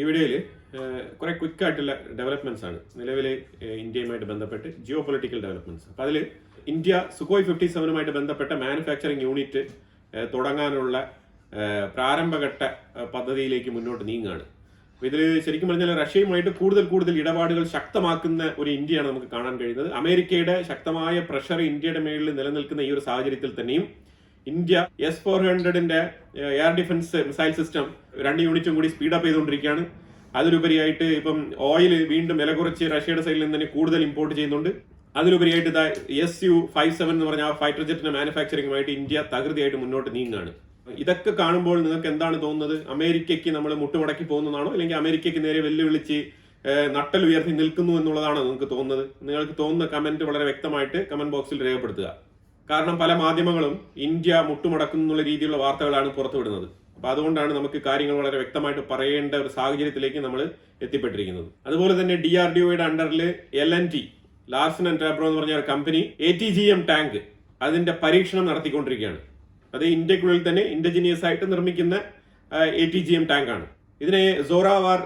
ഈ വീഡിയോയിൽ കുറെ ക്വിക്കായിട്ടുള്ള ഡെവലപ്മെന്റ്സ് ആണ്. നിലവിലെ ഏഹ്, ഇന്ത്യയുമായിട്ട് ബന്ധപ്പെട്ട് ജിയോ പൊളിറ്റിക്കൽ ഡെവലപ്മെന്റ്സ് അപ്പോൾ അതിൽ ഇന്ത്യ സുഖോയ് ഫിഫ്റ്റി സെവനുമായിട്ട് ബന്ധപ്പെട്ട മാനുഫാക്ചറിങ് യൂണിറ്റ് തുടങ്ങാനുള്ള പ്രാരംഭഘട്ട പദ്ധതിയിലേക്ക് മുന്നോട്ട് നീങ്ങുകയാണ് ഇതിൽ ശരിക്കും പറഞ്ഞാൽ റഷ്യയുമായിട്ട് കൂടുതൽ കൂടുതൽ ഇടപാടുകൾ ശക്തമാക്കുന്ന ഒരു ഇന്ത്യയാണ് നമുക്ക് കാണാൻ കഴിയുന്നത്. അമേരിക്കയുടെ ശക്തമായ പ്രഷർ ഇന്ത്യയുടെ മേളിൽ നിലനിൽക്കുന്ന ഈ ഒരു സാഹചര്യത്തിൽ തന്നെയും ഇന്ത്യ എസ് ഫോർ ഹൺഡ്രഡിന്റെ എയർ ഡിഫൻസ് മിസൈൽ സിസ്റ്റം രണ്ട് യൂണിറ്റും കൂടി സ്പീഡപ്പ് ചെയ്തുകൊണ്ടിരിക്കുകയാണ്. അതിലുപരിയായിട്ട് ഇപ്പം ഓയിൽ വീണ്ടും വില കുറച്ച് റഷ്യയുടെ സൈഡിൽ നിന്ന് തന്നെ കൂടുതൽ ഇമ്പോർട്ട് ചെയ്യുന്നുണ്ട്. അതിലുപരിയായിട്ട് എസ് യു ഫൈവ് സെവൻ എന്ന് പറഞ്ഞ ആ ഫൈറ്റർ ജെറ്റിന്റെ മാനുഫാക്ചറിംഗുമായിട്ട് ഇന്ത്യ തകൃതിയായിട്ട് മുന്നോട്ട് നീങ്ങുകയാണ്. ഇതൊക്കെ കാണുമ്പോൾ നിങ്ങൾക്ക് എന്താണ് തോന്നുന്നത്? അമേരിക്കയ്ക്ക് നമ്മൾ മുട്ടുമടക്കി പോകുന്നതാണോ? അല്ലെങ്കിൽ അമേരിക്കയ്ക്ക് നേരെ വെല്ലുവിളിച്ച് നട്ടൽ ഉയർത്തി നിൽക്കുന്നു എന്നുള്ളതാണോ നിങ്ങൾക്ക് തോന്നുന്നത്? നിങ്ങൾക്ക് തോന്നുന്ന കമന്റ് വളരെ വ്യക്തമായിട്ട് കമന്റ് ബോക്സിൽ രേഖപ്പെടുത്തുക. കാരണം പല മാധ്യമങ്ങളും ഇന്ത്യ മുട്ടുമടക്കുന്നു എന്നുള്ള രീതിയിലുള്ള വാർത്തകളാണ് പുറത്തുവിടുന്നത്. അപ്പൊ അതുകൊണ്ടാണ് നമുക്ക് കാര്യങ്ങൾ വളരെ വ്യക്തമായിട്ട് പറയേണ്ട ഒരു സാഹചര്യത്തിലേക്ക് നമ്മൾ എത്തിപ്പെട്ടിരിക്കുന്നത്. അതുപോലെ തന്നെ ഡി ആർ ഡി ഒയുടെ അണ്ടറിൽ L and T Larsen and Toubro എന്ന് പറഞ്ഞ ഒരു company A T G M tank അതിന്റെ പരീക്ഷണം നടത്തിക്കൊണ്ടിരിക്കുകയാണ്. അത് ഇന്ത്യക്കുള്ളിൽ തന്നെ ഇൻഡജിനിയസ് ആയിട്ട് നിർമ്മിക്കുന്ന A T G M tank ആണ്. ഇതിനെ സോറാവാർ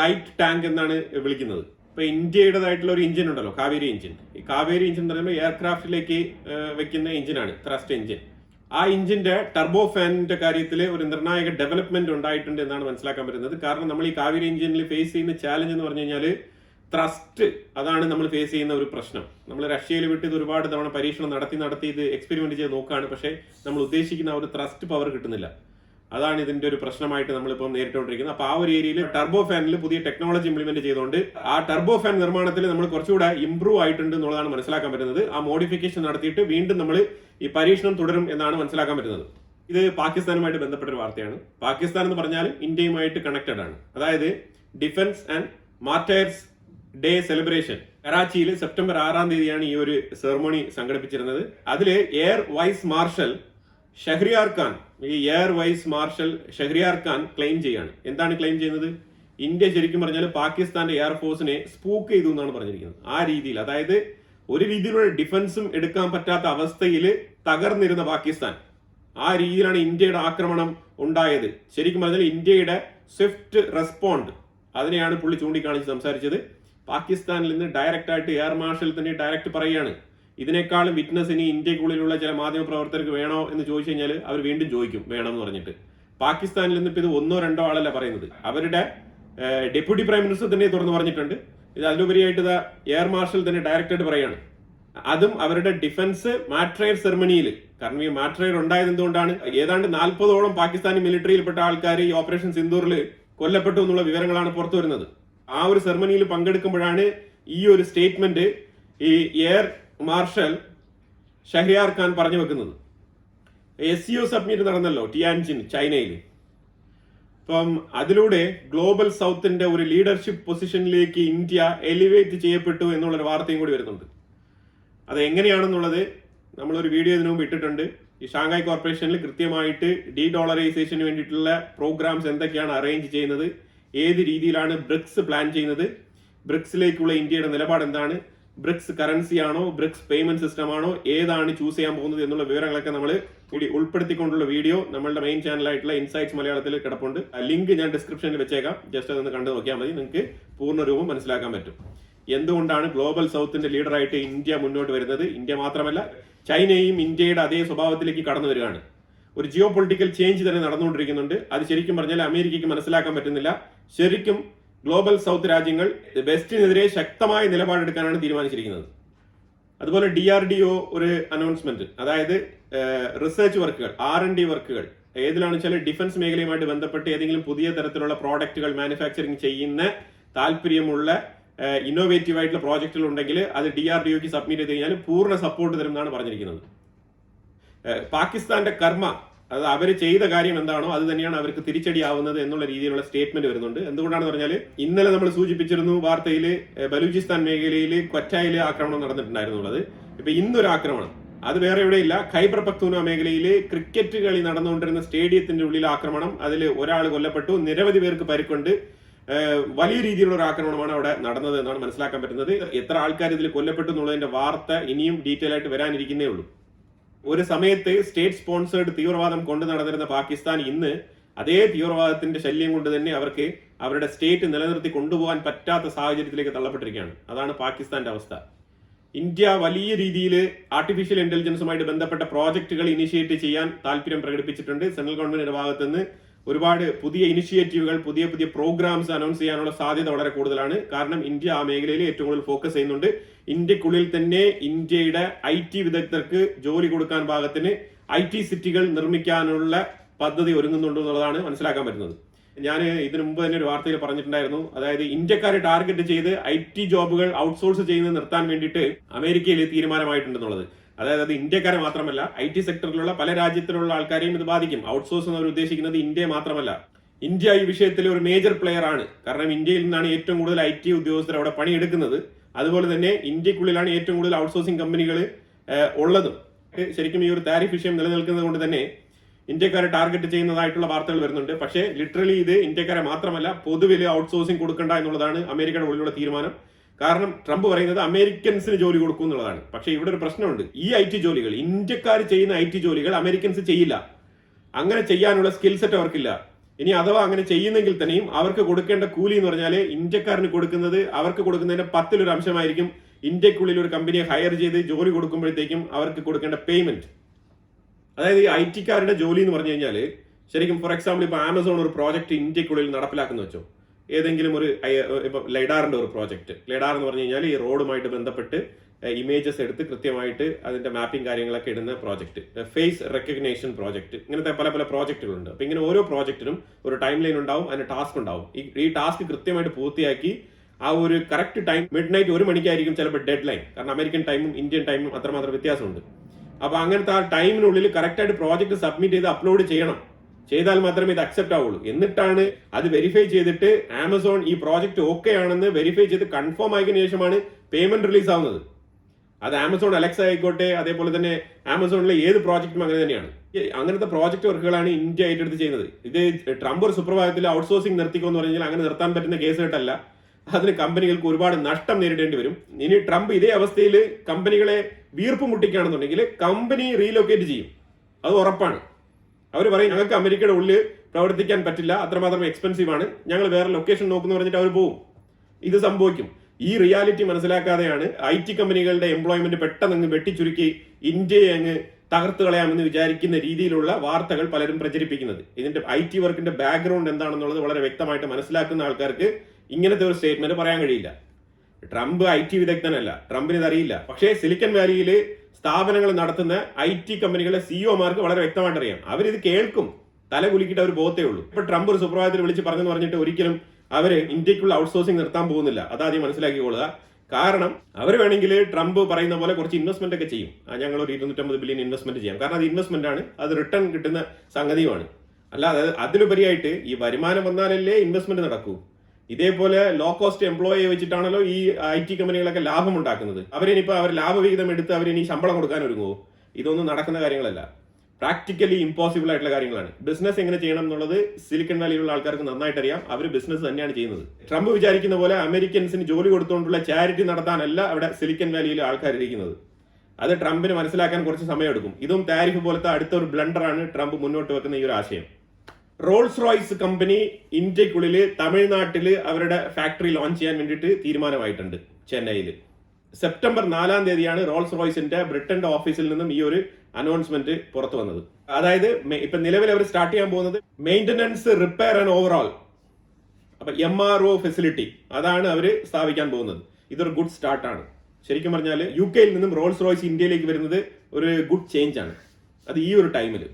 ലൈറ്റ് ടാങ്ക് എന്നാണ് വിളിക്കുന്നത്. ഇപ്പൊ ഇന്ത്യയുടേതായിട്ടുള്ള ഒരു എഞ്ചിൻ ഉണ്ടല്ലോ കാവേരി എഞ്ചിൻ ഈ കാവേരി എഞ്ചിൻ എന്ന് പറയുമ്പോൾ എയർക്രാഫ്റ്റിലേക്ക് വെക്കുന്ന എഞ്ചിനാണ് ത്രസ്റ്റ് എഞ്ചിൻ ആ എഞ്ചിന്റെ ടർബോ ഫാനിന്റെ കാര്യത്തിൽ ഒരു നിർണായക ഡെവലപ്മെന്റ് ഉണ്ടായിട്ടുണ്ട് എന്നാണ് മനസ്സിലാക്കാൻ പറ്റുന്നത്. കാരണം നമ്മൾ ഈ കാവേരി എഞ്ചിനിൽ ഫേസ് ചെയ്യുന്ന ചാലഞ്ച് എന്ന് പറഞ്ഞു കഴിഞ്ഞാൽ ത്രസ്റ്റ് അതാണ് നമ്മൾ ഫേസ് ചെയ്യുന്ന ഒരു പ്രശ്നം. നമ്മൾ റഷ്യയിൽ വിട്ട് ഇത് ഒരുപാട് തവണ പരീക്ഷണം നടത്തി നടത്തി ഇത് എക്സ്പെരിമെന്റ് ചെയ്ത് നോക്കുകയാണ്. പക്ഷേ നമ്മൾ ഉദ്ദേശിക്കുന്ന ഒരു ത്രസ്റ്റ് പവർ കിട്ടുന്നില്ല. അതാണ് ഇതിന്റെ ഒരു പ്രശ്നമായിട്ട് നമ്മളിപ്പോൾ നേരിട്ടുകൊണ്ടിരിക്കുന്നത്. അപ്പോൾ ആ ഒരു ഏരിയയിൽ ടർബോ ഫാനിൽ പുതിയ ടെക്നോളജി ഇംപ്ലിമെന്റ് ചെയ്തുകൊണ്ട് ആ ടർബോ ഫാൻ നിർമ്മാണത്തിൽ നമ്മൾ കുറച്ചുകൂടെ ഇംപ്രൂവ് ആയിട്ടുണ്ട് എന്നുള്ളതാണ് മനസ്സിലാക്കാൻ പറ്റുന്നത്. ആ മോഡിഫിക്കേഷൻ നടത്തിയിട്ട് വീണ്ടും നമ്മൾ ഈ പരീക്ഷണം തുടരും എന്നാണ് മനസ്സിലാക്കാൻ പറ്റുന്നത്. ഇത് പാകിസ്ഥാനുമായിട്ട് ബന്ധപ്പെട്ട ഒരു വാർത്തയാണ്. പാകിസ്ഥാൻ എന്ന് പറഞ്ഞാൽ ഇന്ത്യയുമായിട്ട് കണക്റ്റഡ് ആണ്. അതായത് defence and martyrs day celebration കറാച്ചിയിൽ September ആറാം തീയതിയാണ് ഈ ഒരു സെറമോണി സംഘടിപ്പിച്ചിരുന്നത്. അതിൽ air vice marshal Shahryar Khan ഈ air vice marshal Shahryar Khan claim ചെയ്യാണ്. എന്താണ് ക്ലെയിം ചെയ്യുന്നത്? ഇന്ത്യ ശരിക്കും പറഞ്ഞാൽ പാകിസ്ഥാന്റെ എയർഫോഴ്സിനെ സ്പൂക്ക് ചെയ്തു എന്നാണ് പറഞ്ഞിരിക്കുന്നത്. ആ രീതിയിൽ അതായത് ഒരു രീതിയിലുള്ള ഡിഫൻസും എടുക്കാൻ പറ്റാത്ത അവസ്ഥയിൽ തകർന്നിരുന്ന പാകിസ്ഥാൻ. ആ രീതിയിലാണ് ഇന്ത്യയുടെ ആക്രമണം ഉണ്ടായത്. ശരിക്കും പറഞ്ഞാൽ ഇന്ത്യയുടെ സ്വിഫ്റ്റ് റെസ്പോണ്ട് അതിനെയാണ് പുള്ളി ചൂണ്ടിക്കാണിച്ച് സംസാരിച്ചത്. പാകിസ്ഥാനിൽ നിന്ന് ഡയറക്റ്റ് ആയിട്ട് എയർ മാർഷൽ തന്നെ ഡയറക്റ്റ് പറയുകയാണ്. ഇതിനേക്കാളും വിറ്റ്നസ് ഇനി ഇന്ത്യക്കുള്ളിലുള്ള ചില മാധ്യമ പ്രവർത്തകർക്ക് വേണോ എന്ന് ചോദിച്ചു കഴിഞ്ഞാൽ അവർ വീണ്ടും ചോദിക്കും വേണം എന്ന് പറഞ്ഞിട്ട്. പാകിസ്ഥാനിൽ നിന്ന് ഇത് ഒന്നോ രണ്ടോ ആളല്ല പറയുന്നത്. അവരുടെ ഡെപ്യൂട്ടി പ്രൈം മിനിസ്റ്റർ തന്നെ തുറന്നു പറഞ്ഞിട്ടുണ്ട്. ഇത് അതിലുപരിയായിട്ട് ഇതാ എയർ മാർഷൽ തന്നെ ഡയറക്റ്റായിട്ട് പറയാണ് അതും അവരുടെ ഡിഫൻസ് മാട്രയർ സെറമണിയിൽ കാരണം ഈ മാട്രയർ ഉണ്ടായത് എന്തുകൊണ്ടാണ്? ഏതാണ്ട് നാൽപ്പതോളം പാകിസ്ഥാനി മിലിറ്ററിയിൽപ്പെട്ട ആൾക്കാർ ഈ ഓപ്പറേഷൻ സിന്ദൂറിൽ കൊല്ലപ്പെട്ടു എന്നുള്ള വിവരങ്ങളാണ് പുറത്തു വരുന്നത്. ആ ഒരു സെറമണിയിൽ പങ്കെടുക്കുമ്പോഴാണ് ഈ ഒരു സ്റ്റേറ്റ്മെന്റ് ഈ എയർ മാർഷൽ ഷഹ്രിയാർ ഖാൻ പറഞ്ഞു വെക്കുന്നത്. എസ് സി സബ്മിറ്റ് നടന്നല്ലോ ടിയാൻജിൻ ചൈനയിൽ അപ്പം അതിലൂടെ ഗ്ലോബൽ സൗത്തിന്റെ ഒരു ലീഡർഷിപ്പ് പൊസിഷനിലേക്ക് ഇന്ത്യ എലിവേറ്റ് ചെയ്യപ്പെട്ടു എന്നുള്ളൊരു വാർത്തയും കൂടി വരുന്നുണ്ട്. അത് എങ്ങനെയാണെന്നുള്ളത് നമ്മളൊരു വീഡിയോ ഇതിനു മുമ്പ് ഇട്ടിട്ടുണ്ട്. ഈ ഷാങ്ഹായ് കോർപ്പറേഷനിൽ കൃത്യമായിട്ട് ഡി ഡോളറൈസേഷന് വേണ്ടിയിട്ടുള്ള പ്രോഗ്രാംസ് എന്തൊക്കെയാണ് അറേഞ്ച് ചെയ്യുന്നത് ഏത് രീതിയിലാണ് ബ്രിക്സ് പ്ലാൻ ചെയ്യുന്നത് ബ്രിക്സിലേക്കുള്ള ഇന്ത്യയുടെ നിലപാട് എന്താണ് ബ്രിക്സ് കറൻസി ആണോ ബ്രിക്സ് പേയ്മെന്റ് സിസ്റ്റം ആണോ ഏതാണ് ചൂസ് ചെയ്യാൻ പോകുന്നത് എന്നുള്ള വിവരങ്ങളൊക്കെ നമ്മൾ കൂടി ഉൾപ്പെടുത്തിക്കൊണ്ടുള്ള വീഡിയോ നമ്മളുടെ മെയിൻ ചാനലായിട്ടുള്ള ഇൻസൈറ്റ്സ് മലയാളത്തിൽ കിടപ്പുണ്ട്. ആ ലിങ്ക് ഞാൻ ഡിസ്ക്രിപ്ഷനിൽ വെച്ചേക്കാം. ജസ്റ്റ് അതൊന്ന് കണ്ടു നോക്കിയാൽ മതി. നിങ്ങൾക്ക് പൂർണ രൂപം മനസ്സിലാക്കാൻ പറ്റും. എന്തുകൊണ്ടാണ് ഗ്ലോബൽ സൗത്തിന്റെ ലീഡറായിട്ട് ഇന്ത്യ മുന്നോട്ട് വരുന്നത്? ഇന്ത്യ മാത്രമല്ല ചൈനയും ഇന്ത്യയുടെ അതേ സ്വഭാവത്തിലേക്ക് കടന്നു വരികയാണ്. ഒരു ജിയോ പൊളിറ്റിക്കൽ ചേഞ്ച് തന്നെ നടന്നുകൊണ്ടിരിക്കുന്നുണ്ട്. അത് ശരിക്കും പറഞ്ഞാൽ അമേരിക്കയ്ക്ക് മനസ്സിലാക്കാൻ പറ്റുന്നില്ല. ശരിക്കും ഗ്ലോബൽ സൗത്ത് രാജ്യങ്ങൾ വെസ്റ്റിനെതിരെ ശക്തമായ നിലപാടെടുക്കാനാണ് തീരുമാനിച്ചിരിക്കുന്നത്. അതുപോലെ ഡി ആർ ഡി ഒ ഒരു അനൗൺസ്മെന്റ് അതായത് റിസർച്ച് വർക്കുകൾ ആർ എൻ ഡി വർക്കുകൾ ഏതിലാണെന്ന് വെച്ചാൽ ഡിഫൻസ് മേഖലയുമായിട്ട് ബന്ധപ്പെട്ട് ഏതെങ്കിലും പുതിയ തരത്തിലുള്ള പ്രോഡക്റ്റുകൾ മാനുഫാക്ചറിങ് ചെയ്യുന്ന താല്പര്യമുള്ള ഇന്നോവേറ്റീവ് ആയിട്ടുള്ള പ്രോജക്റ്റുകൾ ഉണ്ടെങ്കിൽ അത് ഡി ആർ ഡി ഒക്ക് സബ്മിറ്റ് ചെയ്ത് കഴിഞ്ഞാൽ പൂർണ സപ്പോർട്ട് തരും എന്നാണ് പറഞ്ഞിരിക്കുന്നത് പാകിസ്ഥാന്റെ കർമ്മ അത് അവർ ചെയ്ത കാര്യം എന്താണോ അത് തന്നെയാണ് അവർക്ക് തിരിച്ചടിയാവുന്നത് എന്നുള്ള രീതിയിലുള്ള സ്റ്റേറ്റ്മെന്റ് വരുന്നുണ്ട്. എന്തുകൊണ്ടാണെന്ന് പറഞ്ഞാൽ ഇന്നലെ നമ്മൾ സൂചിപ്പിച്ചിരുന്നു വാർത്തയിൽ ബലൂചിസ്ഥാൻ മേഖലയിൽ ക്വറ്റായിൽ ആക്രമണം നടന്നിട്ടുണ്ടായിരുന്നുള്ളത്. ഇപ്പൊ ഇന്നൊരു ആക്രമണം. അത് വേറെ എവിടെയില്ല ഖൈബർ പക്തൂന മേഖലയിൽ ക്രിക്കറ്റ് കളി നടന്നുകൊണ്ടിരുന്ന സ്റ്റേഡിയത്തിന്റെ ഉള്ളിൽ ആക്രമണം. അതിൽ ഒരാൾ കൊല്ലപ്പെട്ടു. നിരവധി പേർക്ക് പരിക്കൊണ്ട്. വലിയ രീതിയിലുള്ള ഒരു ആക്രമണമാണ് അവിടെ നടന്നത് എന്നാണ് മനസ്സിലാക്കാൻ പറ്റുന്നത്. എത്ര ആൾക്കാർ ഇതിൽ കൊല്ലപ്പെട്ടു എന്നുള്ളതിന്റെ വാർത്ത ഇനിയും ഡീറ്റെയിൽ ആയിട്ട് വരാനിരിക്കുന്നേ ഉള്ളൂ. ഒരു സമയത്ത് സ്റ്റേറ്റ് സ്പോൺസേഡ് തീവ്രവാദം കൊണ്ടു നടന്നിരുന്ന പാകിസ്ഥാൻ ഇന്ന് അതേ തീവ്രവാദത്തിന്റെ ശല്യം കൊണ്ട് തന്നെ അവർക്ക് അവരുടെ സ്റ്റേറ്റ് നിലനിർത്തി കൊണ്ടുപോകാൻ പറ്റാത്ത സാഹചര്യത്തിലേക്ക് തള്ളപ്പെട്ടിരിക്കുകയാണ്. അതാണ് പാകിസ്ഥാന്റെ അവസ്ഥ. ഇന്ത്യ വലിയ രീതിയിൽ ആർട്ടിഫിഷ്യൽ ഇന്റലിജൻസുമായിട്ട് ബന്ധപ്പെട്ട പ്രോജക്റ്റുകൾ ഇനിഷ്യേറ്റ് ചെയ്യാൻ താല്പര്യം പ്രകടിപ്പിച്ചിട്ടുണ്ട്. സെൻട്രൽ ഗവൺമെന്റിന്റെ ഭാഗത്ത് നിന്ന് ഒരുപാട് പുതിയ ഇനിഷ്യേറ്റീവുകൾ പുതിയ പുതിയ പ്രോഗ്രാംസ് അനൗൺസ് ചെയ്യാനുള്ള സാധ്യത വളരെ കൂടുതലാണ്. കാരണം ഇന്ത്യ ആ മേഖലയിൽ ഏറ്റവും കൂടുതൽ ഫോക്കസ് ചെയ്യുന്നുണ്ട്. ഇന്ത്യക്കുള്ളിൽ തന്നെ ഇന്ത്യയുടെ ഐ ടി വിദഗ്ധർക്ക് ജോലി കൊടുക്കാൻ ഭാഗത്തിന് ഐ ടി സിറ്റികൾ നിർമ്മിക്കാനുള്ള പദ്ധതി ഒരുങ്ങുന്നുണ്ട് എന്നുള്ളതാണ് മനസ്സിലാക്കാൻ പറ്റുന്നത്. ഞാൻ ഇതിനു മുമ്പ് തന്നെ ഒരു വാർത്തയിൽ പറഞ്ഞിട്ടുണ്ടായിരുന്നു. അതായത് ഇന്ത്യക്കാരെ ടാർഗറ്റ് ചെയ്ത് ഐ ടി ജോബുകൾ ഔട്ട്സോഴ്സ് ചെയ്യുന്നത് നിർത്താൻ വേണ്ടിയിട്ട് അമേരിക്കയിൽ തീരുമാനമായിട്ടുണ്ടെന്നുള്ളത് അതായത് അത് ഇന്ത്യക്കാരെ മാത്രമല്ല ഐ ടി സെക്ടറിലുള്ള പല രാജ്യത്തിലുള്ള ആൾക്കാരെയും ഇത് ബാധിക്കും. ഔട്ട്സോഴ്സ് എന്നവർ ഉദ്ദേശിക്കുന്നത് ഇന്ത്യയെ മാത്രമല്ല. ഇന്ത്യ ഈ വിഷയത്തിൽ ഒരു മേജർ പ്ലെയർ ആണ്. കാരണം ഇന്ത്യയിൽ നിന്നാണ് ഏറ്റവും കൂടുതൽ ഐ ടി ഉദ്യോഗസ്ഥർ അവിടെ പണിയെടുക്കുന്നത്. അതുപോലെ തന്നെ ഇന്ത്യക്കുള്ളിലാണ് ഏറ്റവും കൂടുതൽ ഔട്ട്സോഴ്സിംഗ് കമ്പനികൾ ഉള്ളതും. ശരിക്കും ഈ ഒരു താരിഫ് വിഷയം നിലനിൽക്കുന്നത് കൊണ്ട് തന്നെ ഇന്ത്യക്കാരെ ടാർഗറ്റ് ചെയ്യുന്നതായിട്ടുള്ള വാർത്തകൾ വരുന്നുണ്ട്. പക്ഷേ ലിറ്ററലി ഇത് ഇന്ത്യക്കാരെ മാത്രമല്ല പൊതുവിൽ ഔട്ട്സോഴ്സിംഗ് കൊടുക്കണ്ട എന്നുള്ളതാണ് അമേരിക്കയുടെ ഉള്ളിലുള്ള തീരുമാനം. കാരണം ട്രംപ് പറയുന്നത് അമേരിക്കൻസിന് ജോലി കൊടുക്കും എന്നുള്ളതാണ്. പക്ഷേ ഇവിടെ ഒരു പ്രശ്നമുണ്ട്. ഈ ഐ ടി ജോലികൾ ഇന്ത്യക്കാർ ചെയ്യുന്ന ഐ ടി ജോലികൾ അമേരിക്കൻസ് ചെയ്യില്ല. അങ്ങനെ ചെയ്യാനുള്ള സ്കിൽ സെറ്റ് അവർക്കില്ല. ഇനി അഥവാ അങ്ങനെ ചെയ്യുന്നെങ്കിൽ തന്നെയും അവർക്ക് കൊടുക്കേണ്ട കൂലി എന്ന് പറഞ്ഞാൽ ഇന്ത്യക്കാരന് കൊടുക്കുന്നത് അവർക്ക് കൊടുക്കുന്നതിന്റെ പത്തിലൊരു അംശമായിരിക്കും ഇന്ത്യക്കുള്ളിൽ ഒരു കമ്പനിയെ ഹയർ ചെയ്ത് ജോലി കൊടുക്കുമ്പോഴത്തേക്കും അവർക്ക് കൊടുക്കേണ്ട പേയ്മെന്റ് അതായത് ഈ ഐ ടിക്കാരുടെ ജോലി എന്ന് പറഞ്ഞു കഴിഞ്ഞാൽ ശരിക്കും ഫോർ എക്സാമ്പിൾ ഇപ്പോൾ ആമസോൺ ഒരു പ്രോജക്റ്റ് ഇന്ത്യക്കുള്ളിൽ നടപ്പിലാക്കുന്ന വെച്ചോ. ഏതെങ്കിലും ഒരു ഇപ്പം ലൈഡാറിന്റെ ഒരു പ്രോജക്റ്റ്. ലൈഡാർ എന്ന് പറഞ്ഞു കഴിഞ്ഞാൽ ഈ റോഡുമായിട്ട് ബന്ധപ്പെട്ട് ഇമേജസ് എടുത്ത് കൃത്യമായിട്ട് അതിന്റെ മാപ്പിംഗ് കാര്യങ്ങളൊക്കെ ഇടുന്ന പ്രോജക്റ്റ്. Face recognition project. ഇങ്ങനത്തെ പല പല പ്രോജക്റ്റുകളുണ്ട്. അപ്പം ഇങ്ങനെ ഓരോ പ്രോജക്റ്റിനും ഒരു ടൈം ലൈൻ ഉണ്ടാവും അതിന് ടാസ്ക് ഉണ്ടാവും. ഈ ടാസ്ക് കൃത്യമായിട്ട് പൂർത്തിയാക്കി ആ ഒരു കറക്റ്റ് ടൈം മിഡ് നൈറ്റ് ഒരു മണിക്കായിരിക്കും ചിലപ്പോൾ ഡെഡ് ലൈൻ കാരണം അമേരിക്കൻ ടൈമും ഇന്ത്യൻ ടൈമും അത്രമാത്രം വ്യത്യാസമുണ്ട്. അപ്പൊ അങ്ങനത്തെ ആ ടൈമിനുള്ളിൽ കറക്റ്റായിട്ട് പ്രോജക്റ്റ് സബ്മിറ്റ് ചെയ്ത് അപ്ലോഡ് ചെയ്യണം. ചെയ്താൽ മാത്രമേ ഇത് അക്സെപ്റ്റ് ആവുള്ളൂ. എന്നിട്ടാണ് അത് വെരിഫൈ ചെയ്തിട്ട് ആമസോൺ ഈ പ്രോജക്റ്റ് ഓക്കെ ആണെന്ന് വെരിഫൈ ചെയ്ത് കൺഫേം ആയതിനു ശേഷമാണ് പേയ്മെന്റ് റിലീസ് ആവുന്നത്. അത് ആമസോൺ അലക്സ ആയിക്കോട്ടെ അതേപോലെ തന്നെ ആമസോണിലെ ഏത് പ്രോജക്റ്റും അങ്ങനെ തന്നെയാണ്. അങ്ങനത്തെ പ്രോജക്റ്റ് വർക്കുകളാണ് ഇന്ത്യ ഏറ്റെടുത്ത് ചെയ്യുന്നത്. ഇത് ട്രംപ് ഒരു സുപ്രഭാതത്തിൽ ഔട്ട്സോഴ്സിംഗ് നിർത്തിക്കോന്ന് പറഞ്ഞാൽ അങ്ങനെ നിർത്താൻ പറ്റുന്ന കേസ് കേട്ടല്ല അതിന് കമ്പനികൾക്ക് ഒരുപാട് നഷ്ടം നേരിടേണ്ടി വരും. ഇനി ട്രംപ് ഇതേ അവസ്ഥയിൽ കമ്പനികളെ വീർപ്പ് മുട്ടിക്കുകയാണെന്നുണ്ടെങ്കിൽ കമ്പനി റീലൊക്കേറ്റ് ചെയ്യും. അത് ഉറപ്പാണ്. അവർ പറയും ഞങ്ങൾക്ക് അമേരിക്കയുടെ ഉള്ളിൽ പ്രവർത്തിക്കാൻ പറ്റില്ല. അത്രമാത്രം എക്സ്പെൻസീവ് ആണ്. ഞങ്ങൾ വേറെ ലൊക്കേഷൻ നോക്കുന്നു പറഞ്ഞിട്ട് അവർ പോവും. ഇത് സംഭവിക്കും. ഈ റിയാലിറ്റി മനസ്സിലാക്കാതെയാണ് ഐ ടി കമ്പനികളുടെ എംപ്ലോയ്മെന്റ് പെട്ടെന്ന് അങ്ങ് വെട്ടിച്ചുരുക്കി ഇന്ത്യയെ അങ്ങ് തകർത്ത് കളയാമെന്ന് വിചാരിക്കുന്ന രീതിയിലുള്ള വാർത്തകൾ പലരും പ്രചരിപ്പിക്കുന്നത്. ഇതിന്റെ ഐ ടി വർക്കിന്റെ ബാക്ക്ഗ്രൗണ്ട് എന്താണെന്നുള്ളത് വളരെ വ്യക്തമായിട്ട് മനസ്സിലാക്കുന്ന ആൾക്കാർക്ക് ഇങ്ങനത്തെ ഒരു സ്റ്റേറ്റ്മെന്റ് പറയാൻ കഴിയില്ല. ട്രംപ് ഐ ടി വിദഗ്ധനല്ല. ട്രംപിന് ഇതറിയില്ല. പക്ഷേ സിലിക്കൺ വാലിയിൽ സ്ഥാപനങ്ങൾ നടത്തുന്ന ഐ ടി കമ്പനികളുടെ സിഇഒമാർക്ക് വളരെ വ്യക്തമായിട്ട് അറിയാം അവരിത് കേൾക്കും. തല കുലുക്കിയിട്ട് അവർ പോകത്തേ ഉള്ളൂ. ഇപ്പൊ ട്രംപ് ഒരു സുപ്രഭാതത്തിൽ വിളിച്ച് പറഞ്ഞെന്ന് പറഞ്ഞിട്ട് ഒരിക്കലും അവർ ഇന്ത്യക്കുള്ള ഔട്ട്സോഴ്സിംഗ് നിർത്താൻ പോകുന്നില്ല. അതാദ്യം മനസ്സിലാക്കിക്കൊള്ളുക കാരണം അവർ വേണമെങ്കിൽ ട്രംപ് പറയുന്ന പോലെ കുറച്ച് ഇൻവെസ്റ്റ്മെന്റ് ഒക്കെ ചെയ്യും. ഞങ്ങൾ ഒരു ഇരുന്നൂറ്റമ്പത് ബില്യൺ ഇൻവെസ്റ്റ്മെന്റ് ചെയ്യാം. കാരണം അത് ഇൻവെസ്റ്റ്മെന്റ് ആണ്. അത് റിട്ടേൺ കിട്ടുന്ന സംഗതിയുമാണ്. അല്ലാതെ അതിലുപരിയായിട്ട് ഈ വരുമാനം വന്നാലല്ലേ ഇൻവെസ്റ്റ്മെന്റ് നടക്കൂ. ഇതേപോലെ ലോ കോസ്റ്റ് എംപ്ലോയിയെ വെച്ചിട്ടാണല്ലോ ഈ ഐ ടി കമ്പനികളൊക്കെ ലാഭം ഉണ്ടാക്കുന്നത് അവരിനിപ്പോൾ അവർ ലാഭവിഹിതം എടുത്ത് അവരിനി ശമ്പളം കൊടുക്കാൻ ഒരുങ്ങുമോ ഇതൊന്നും നടക്കുന്ന കാര്യങ്ങളല്ല. പ്രാക്ടിക്കലി ഇമ്പോസിബിൾ ആയിട്ടുള്ള കാര്യങ്ങളാണ്. ബിസിനസ് എങ്ങനെ ചെയ്യണം എന്നുള്ളത് സിലിക്കൺ വാലിയിലുള്ള ആൾക്കാർക്ക് നന്നായിട്ട് അറിയാം അവർ ബിസിനസ് തന്നെയാണ് ചെയ്യുന്നത്. ട്രംപ് വിചാരിക്കുന്ന പോലെ അമേരിക്കൻസിന് ജോലി കൊടുത്തുകൊണ്ടുള്ള ചാരിറ്റി നടത്താനല്ല അവിടെ സിലിക്കൺ വാലിയിലെ ആൾക്കാർ ഇരിക്കുന്നത്. അത് ട്രംപിന് മനസ്സിലാക്കാൻ കുറച്ച് സമയമെടുക്കും. ഇതും താരിഫ് പോലത്തെ അടുത്തൊരു ബ്ലണ്ടറാണ് ട്രംപ് മുന്നോട്ട് വെക്കുന്ന ഈ ഒരു ആശയം. റോൾസ് റോയ്സ് കമ്പനി ഇന്ത്യക്കുള്ളിൽ തമിഴ്നാട്ടിൽ അവരുടെ ഫാക്ടറി ലോഞ്ച് ചെയ്യാൻ വേണ്ടിയിട്ട് തീരുമാനമായിട്ടുണ്ട് ചെന്നൈയിൽ സെപ്റ്റംബർ നാലാം തീയതിയാണ് റോൾസ് റോയ്സിന്റെ ബ്രിട്ടന്റെ ഓഫീസിൽ നിന്നും ഈ ഒരു അനൗൺസ്മെന്റ് പുറത്തു വന്നത്. അതായത് ഇപ്പൊ നിലവിൽ അവർ സ്റ്റാർട്ട് ചെയ്യാൻ പോകുന്നത് മെയിന്റനൻസ് റിപ്പയർ ആൻഡ് ഓവറോൾ. അപ്പൊ എം ആർ ഒ ഫെസിലിറ്റി അതാണ് അവർ സ്ഥാപിക്കാൻ പോകുന്നത്. ഇതൊരു ഗുഡ് സ്റ്റാർട്ടാണ്. ശരിക്കും പറഞ്ഞാൽ യു കെയിൽ നിന്നും റോൾസ് റോയ്സ് ഇന്ത്യയിലേക്ക് വരുന്നത് ഒരു ഗുഡ് ചേഞ്ച് ആണ് അത് ഈ ഒരു ടൈമിൽ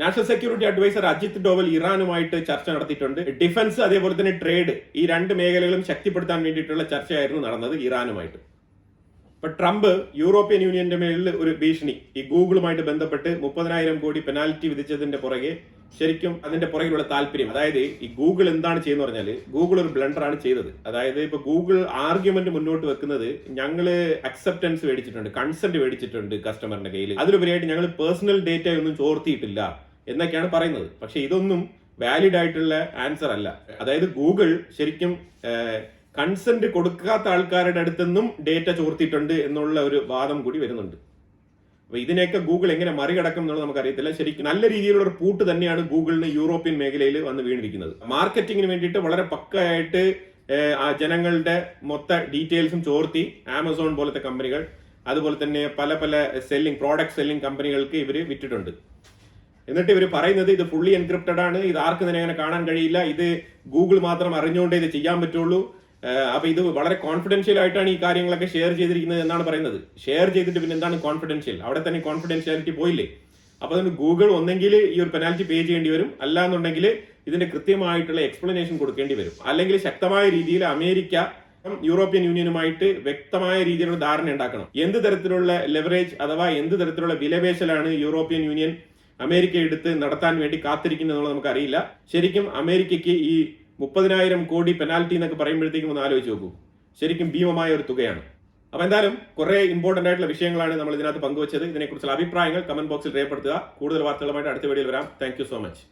national security advisor Ajit Doval ഇറാനുമായിട്ട് ചർച്ച നടത്തിയിട്ടുണ്ട്. ഡിഫൻസ് അതേപോലെ തന്നെ ട്രേഡ് ഈ രണ്ട് മേഖലകളും ശക്തിപ്പെടുത്താൻ വേണ്ടിയിട്ടുള്ള ചർച്ചയായിരുന്നു നടന്നത് ഇറാനുമായിട്ട്. ഇപ്പൊ ട്രംപ് യൂറോപ്യൻ യൂണിയന്റെ മേളിൽ ഒരു ഭീഷണി. ഈ ഗൂഗിളുമായിട്ട് ബന്ധപ്പെട്ട് മുപ്പതിനായിരം കോടി പെനാൽറ്റി വിധിച്ചതിന്റെ പുറകെ ശരിക്കും അതിന്റെ പുറകിലുള്ള താല്പര്യം അതായത് ഈ ഗൂഗിൾ എന്താണ് ചെയ്യുന്നത് പറഞ്ഞാൽ ഗൂഗിൾ ഒരു ബ്ലണ്ടർ ആണ് ചെയ്തത്. അതായത് ഇപ്പൊ ഗൂഗിൾ ആർഗ്യുമെന്റ് മുന്നോട്ട് വെക്കുന്നത് ഞങ്ങൾ അക്സെപ്റ്റൻസ് മേടിച്ചിട്ടുണ്ട് കൺസെന്റ് മേടിച്ചിട്ടുണ്ട് കസ്റ്റമറിന്റെ കയ്യിൽ അതിലുപരിയായിട്ട് ഞങ്ങൾ പേഴ്സണൽ ഡേറ്റ ഒന്നും ചോർത്തിയിട്ടില്ല. എന്നൊക്കെയാണ് പറയുന്നത്. പക്ഷേ ഇതൊന്നും വാലിഡ് ആയിട്ടുള്ള ആൻസർ അല്ല. അതായത് ഗൂഗിൾ ശരിക്കും കൺസെന്റ് കൊടുക്കാത്ത ആൾക്കാരുടെ അടുത്തുനിന്നും ഡേറ്റ ചോർത്തിയിട്ടുണ്ട് എന്നുള്ള ഒരു വാദം കൂടി വരുന്നുണ്ട്. അപ്പൊ ഇതിനെയൊക്കെ ഗൂഗിൾ എങ്ങനെ മറികടക്കും എന്നുള്ളത് നമുക്കറിയത്തില്ല. ശരിക്കും നല്ല രീതിയിലുള്ള ഒരു പൂട്ട് തന്നെയാണ് ഗൂഗിളിന് യൂറോപ്യൻ മേഖലയിൽ വന്ന് വീണിരിക്കുന്നത്. മാർക്കറ്റിങ്ങിന് വേണ്ടിയിട്ട് വളരെ പക്കയായിട്ട് ആ ജനങ്ങളുടെ മൊത്ത ഡീറ്റെയിൽസും ചോർത്തി ആമസോൺ പോലത്തെ കമ്പനികൾ അതുപോലെ തന്നെ പല പല സെല്ലിംഗ് പ്രോഡക്റ്റ് സെല്ലിംഗ് കമ്പനികൾക്ക് ഇവർ വിറ്റിട്ടുണ്ട്. എന്നിട്ട് ഇവർ പറയുന്നത് ഇത് ഫുള്ളി എൻക്രിപ്റ്റഡ് ആണ്. ഇത് ആർക്കും തന്നെ അങ്ങനെ കാണാൻ കഴിയില്ല. ഇത് ഗൂഗിൾ മാത്രം അറിഞ്ഞുകൊണ്ടേ ഇത് ചെയ്യാൻ പറ്റുള്ളൂ. അപ്പൊ ഇത് വളരെ കോൺഫിഡൻഷ്യൽ ആയിട്ടാണ് ഈ കാര്യങ്ങളൊക്കെ ഷെയർ ചെയ്തിരിക്കുന്നത് എന്നാണ് പറയുന്നത്. ഷെയർ ചെയ്തിട്ട് പിന്നെ എന്താണ് കോൺഫിഡൻഷ്യൽ അവിടെ തന്നെ കോൺഫിഡൻഷ്യാലിറ്റി പോയില്ലേ? അപ്പൊ അതുകൊണ്ട് ഗൂഗിൾ ഒന്നെങ്കിൽ ഈ ഒരു പെനാൽറ്റി പേ ചെയ്യേണ്ടി വരും. അല്ല എന്നുണ്ടെങ്കിൽ ഇതിന്റെ കൃത്യമായിട്ടുള്ള എക്സ്പ്ലനേഷൻ കൊടുക്കേണ്ടി വരും. അല്ലെങ്കിൽ ശക്തമായ രീതിയിൽ അമേരിക്ക യൂറോപ്യൻ യൂണിയനുമായിട്ട് വ്യക്തമായ രീതിയിലുള്ള ധാരണ ഉണ്ടാക്കണം. എന്ത് തരത്തിലുള്ള ലെവറേജ് അഥവാ എന്ത് തരത്തിലുള്ള വിലപേശലാണ് യൂറോപ്യൻ യൂണിയൻ അമേരിക്ക എടുത്ത് നടത്താൻ വേണ്ടി കാത്തിരിക്കുന്നു എന്നുള്ളത് നമുക്കറിയില്ല. ശരിക്കും അമേരിക്കയ്ക്ക് ഈ മുപ്പതിനായിരം കോടി പെനാൽറ്റി എന്നൊക്കെ പറയുമ്പോഴത്തേക്കും ഒന്ന് ആലോചിച്ച് നോക്കൂ. ശരിക്കും ഭീമമായ ഒരു തുകയാണ്. അപ്പൊ എന്തായാലും കുറെ ഇമ്പോർട്ടന്റ് ആയിട്ടുള്ള വിഷയങ്ങളാണ് നമ്മൾ ഇതിനകത്ത് പങ്കുവച്ചത്. ഇതിനെക്കുറിച്ചുള്ള അഭിപ്രായങ്ങൾ കമന്റ് ബോക്സിൽ രേഖപ്പെടുത്തുക. കൂടുതൽ വാർത്തകളുമായിട്ട് അടുത്ത വീഡിയോയിൽ വരാം. Thank so much